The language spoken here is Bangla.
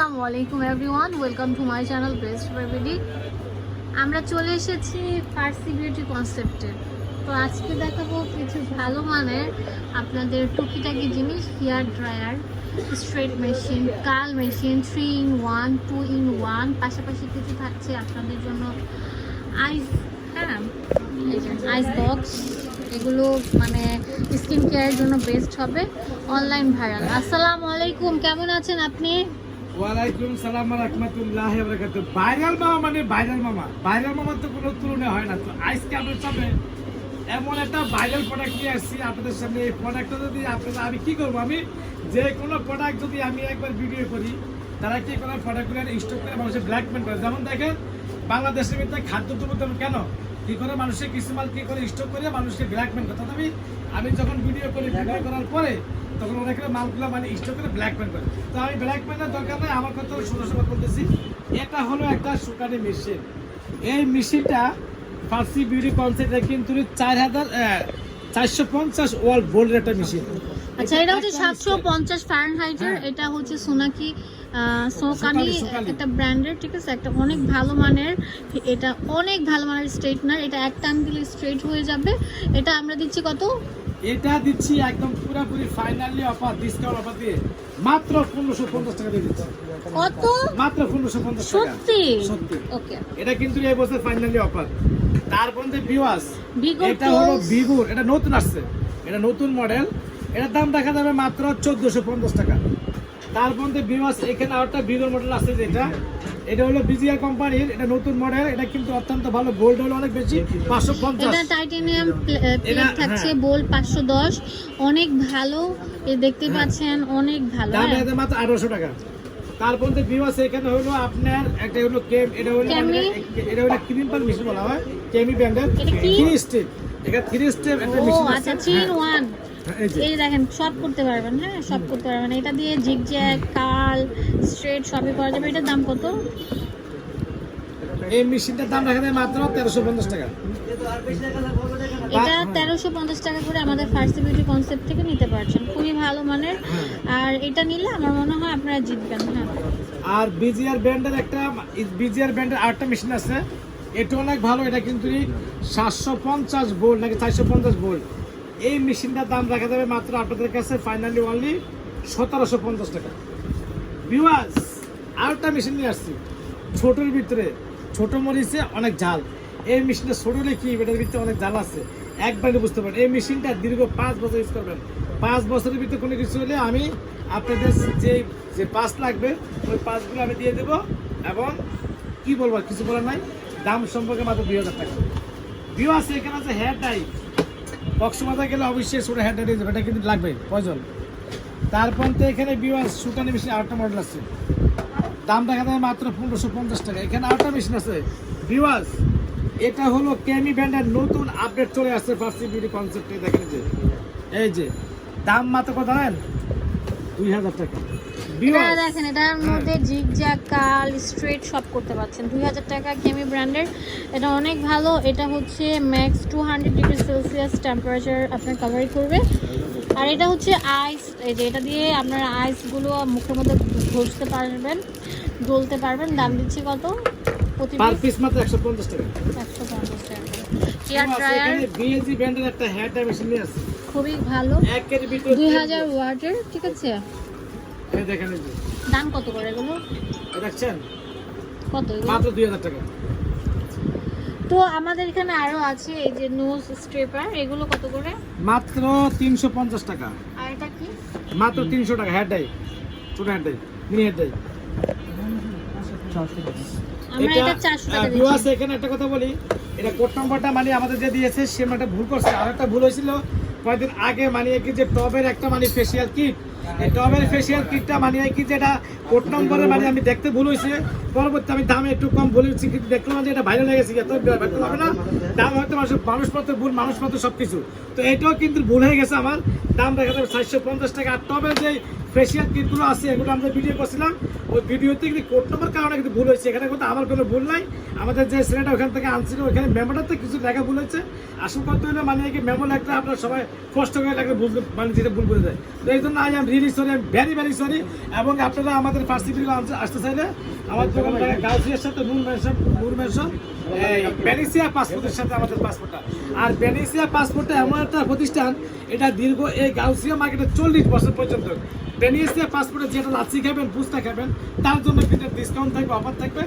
আসসালামু আলাইকুম everyone welcome to my channel best বেবিডি আমরা চলে এসেছি ফার্সি বিউটি কনসেপ্টে তো আজকে দেখাবো কিছু ভালো মানের আপনাদের টুকিটাকি জিনিস hair dryer straight machine curl machine three in one two in one পাশাপাশি কিছু থাকছে আপনাদের জন্য আইস হ্যাঁ আইস বক্স এগুলো মানে স্কিন কেয়ারের জন্য বেস্ট হবে। অনলাইন ভাইরাল আসসালামু আলাইকুম কেমন আছেন আপনি? ওয়ালাইকুম সালাম রহমতুল্লাহ বরকাত ভাইরাল মামা মানে ভাইরাল মামা। ভাইরাল মামার তো কোনো তুলনা হয় না। তো আজকে আপনার সামনে এমন একটা ভাইরাল প্রোডাক্ট নিয়ে আসছি আপনাদের সামনে। এই প্রোডাক্টটা যদি আপনাদের আমি কি করব? আমি যে কোনো প্রোডাক্ট যদি আমি একবার ভিডিও করি, তারা কি কোনো প্রোডাক্টগুলো স্টক করে মানুষের ব্ল্যাকমেল করে? যেমন দেখেন, বাংলাদেশের মধ্যে খাদ্যদ্রব্য দাম কেন? কি করে মানুষের কিছু মাল কি করে স্টক করে মানুষকে ব্ল্যাকমেল করে? তথাপি আমি যখন ভিডিও করি ভিডিও করার পরে তখন ওরা এখানে মালগুলো মানে স্টক করে ব্ল্যাকমেল করে। তো আমি ব্ল্যাকমেলের দরকার নেই আমার কথা সময় বলতেছি এটা হলো একটা সুকানি মেশিন এই মেশিনটা ফার্সি বিউটি কনসেপ্ট কিন্তু চার হাজার চারশো পঞ্চাশ ওয়াল ভোল্টের একটা মেশিন আচ্ছা এটা হচ্ছে সাতশো পঞ্চাশ ফারেনহাইটের হ্যাঁ। এটা হচ্ছে সোনাকি সোকানি। একটা ব্র্যান্ডের ঠিক আছে? একটা অনেক ভালো মানের এটা অনেক ভালো মানের স্ট্রেটনার এটা এক টাইম দিলে স্ট্রেট হয়ে যাবে। এটা আমরা দিচ্ছি কত? এটা দিচ্ছি একদম পুরোপুরি ফাইনালি অফার ডিসকাউন্ট অফার দিয়ে। মাত্র পনেরোশো পঞ্চাশ টাকা দিয়ে দিচ্ছি। কত? মাত্র পনেরোশো পঞ্চাশ টাকা। সত্যি? সত্যি। ওকে। এটা কিন্তু এই বছর ফাইনালি অফার তারপর যে ভিউয়ার্স এটা হলো। ভিভোর এটা নতুন আসছে। এটা নতুন মডেল এটার দাম দেখা যাবে মাত্র চোদ্দশো পঞ্চাশ টাকা। তারপর যে ভিউয়ার্স এখানে আরেকটা ভিভোর মডেল আছে যেটা। এটা হলো বিজিআর কোম্পানির এটা নতুন মডেল এটা কিন্তু অত্যন্ত ভালো গোল্ড হলো অনেক বেশি পাঁচশো পঞ্চাশ। এটা টাইটেনিয়াম প্লেট এটা- থাকছে হ্যাঁ। বোল পাঁচশো দশ। অনেক ভালো এ দেখতে পাচ্ছেন অনেক ভালো দাম হ্যাঁ। এটা মাত্র আঠারোশো টাকা। তারপর যে ভিউয়ার্স এখানে হলো আপনার একটা হলো কেম এটা হলো এটা হলো ক্রিম পার মেশিন বলা হয় কেমি ব্র্যান্ডের এটা থ্রি স্টেপ এটা থ্রি স্টেপ একটা মেশিন আচ্ছা আছে। থ্রি হ্যাঁ। ওয়ান এই দেখেন সব করতে পারবেন হ্যাঁ? সব করতে পারবেন। এটা দিয়ে জিগজ্যাগ কাল স্ট্রেট সবই করা যাবে। এটার দাম কত? এই মেশিনটার দাম রাখা যায় মাত্র তেরোশো পঞ্চাশ টাকা। এটা তেরোশো পঞ্চাশ টাকা করে আমাদের ফার্সি বিউটি কনসেপ্ট থেকে নিতে পারছেন। খুবই ভালো মানের। হ্যাঁ। আর এটা নিলে আমার মনে হয় আপনারা জিতবেন হ্যাঁ? আর বিজিআর ব্র্যান্ডের একটা বিজিআর ব্র্যান্ডের আরেকটা মেশিন আছে। এটা অনেক ভালো। এটা কিন্তু সাতশো পঞ্চাশ বোল্ট নাকি চারশো পঞ্চাশ বোল্ট। এই মেশিনটার দাম রাখা যাবে মাত্র আপনাদের কাছে ফাইনালি অনলি সতেরোশো পঞ্চাশ টাকা। ভিউয়ার্স আরেকটা মেশিন নিয়ে আসছি। ছোটোর ভিতরে, ছোট মরিচে অনেক ঝাল। এই মেশিনটা ছোট কি, এটার ভিতরে অনেক ঝাল আছে? একবারে বুঝতে পারেন এই মেশিনটা দীর্ঘ পাঁচ বছর ইউজ করবেন। পাঁচ বছরের ভিতরে কোনো কিছু হলে আমি আপনাদের যে যে পাস লাগবে, ওই পাসগুলো আমি দিয়ে দেবো এবং কি বলব কিছু বলার নাই? দাম সম্পর্কে মাত্র দুই হাজার টাকা। আছে এখানে আছে হেয়ার ডাই কক্সবাজার গেলে অবশ্যই সুটা দিয়ে দেবে এটা কিন্তু লাগবে প্রয়োজন তারপর তো এখানে বিওয়াস সুটানি মেশিন আরেকটা মডেল আছে। দাম দেখা যায় মাত্র পনেরোশো পঞ্চাশ টাকা। এখানে আরেকটা মেশিন আছে। বিওয়াস এটা হলো ক্যামি ব্র্যান্ডের নতুন আপডেট চলে আসছে ফার্সি বিউটি কনসেপ্টে দেখেন যে। এই যে, দাম মাত্র কথা জানেন? দুই হাজার টাকা। এটা দেখেন এটার মধ্যে জিগজ্যাগ কাল স্ট্রেট সব করতে পারছেন দুই হাজার টাকা কেমি ব্র্যান্ডের এটা অনেক ভালো। এটা হচ্ছে max two hundred degree Celsius temperature আপনার কাভারি করবে। আর এটা হচ্ছে আইস এই যে এটা দিয়ে আপনার আইসগুলো মুখের মধ্যে ঘষতে পারবেন ডলতে পারবেন। দাম দিচ্ছি কত? প্রতি পার পিস মাত্র একশো পঞ্চাশ টাকা। একশো পঞ্চাশ টাকা। হেয়ার ড্রায়ার এখানে বিএজি ব্র্যান্ডের একটা হেয়ার ড্রাই মেশিন আছে। খুবই ভালো। দুই হাজার ওয়াটের ঠিক আছে? এই দেখেন এই দাম কত করে এগুলো? দেখছেন? কত মাত্র দুই হাজার টাকা। তো আমাদের এখানে আরও আছে এই যে নোজ স্ট্রেপার এগুলো কত করে? মাত্র তিনশো পঞ্চাশ টাকা। আর এটা কি? মাত্র তিনশো টাকা হেয়ার ডাই ছোট hair dye mini hair dye আমরা এটা চারশো টাকা ভিউ দিচ্ছি। আছে এখানে একটা কথা বলি। এটা কোড নাম্বারটা মানে আমাদের যে দিয়েছে সে মানে ভুল করছে। আর একটা ভুল হয়েছিল কয়েকদিন আগে মানিয়ে কি যে টবের একটা মানে ফেসিয়াল কিট এই টবের ফেসিয়াল কিটটা মানিয়ে কি যেটা কোট নম্বরে মানে আমি দেখতে ভুল হয়েছে পরবর্তী আমি দামে একটু কম বলেছি কিন্তু দেখলাম যে এটা ভাইরাল লেগেছে গেছে, এত হবে না। দাম হয়তো মানুষ, মানুষপত্র ভুল, মানুষপত্র সব কিছু তো এটাও কিন্তু ভুল হয়ে গেছে আমার। দাম দেখা যাবে চারশো পঞ্চাশ টাকা। আর টবের যে ফেসিয়াল কিটগুলো আছে, এগুলো আমরা ভিডিও করছিলাম। ওই ভিডিওতে কিন্তু কোড নম্বর কারণে কিন্তু ভুল হয়েছে। এখানে কিন্তু আমার কোনো ভুল নাই। আমাদের যে ছেলেটা ওখান থেকে আনছিল, ওখানে মেমোটাতে কিছু লেখা ভুল হয়েছে। আসল কথা হলে মানে কি মেমো লেখা আপনার সবাই কষ্ট করে লেখা ভুল মানে যেটা ভুল করে দেয়। তো এই জন্য I am really sorry very very sorry এবং আপনারা আমাদের ভিডিও আসতে চাইলে আমার দোকান থেকে সাথে নূর মেনশন নূর মেনশন বেনিসিয়া পাসপোর্টের সাথে আমাদের পাসপোর্টটা আর বেনিসিয়া পাসপোর্টটা এমন একটা প্রতিষ্ঠান, এটা দীর্ঘ এই গাউসিয়া মার্কেটে চল্লিশ বছর পর্যন্ত। বেনিসিয়া পাসপোর্টে যেটা লাচ্ছি খাবেন বুঝতে খাবেন তার জন্য কিন্তু ডিসকাউন্ট থাকবে অফার থাকবে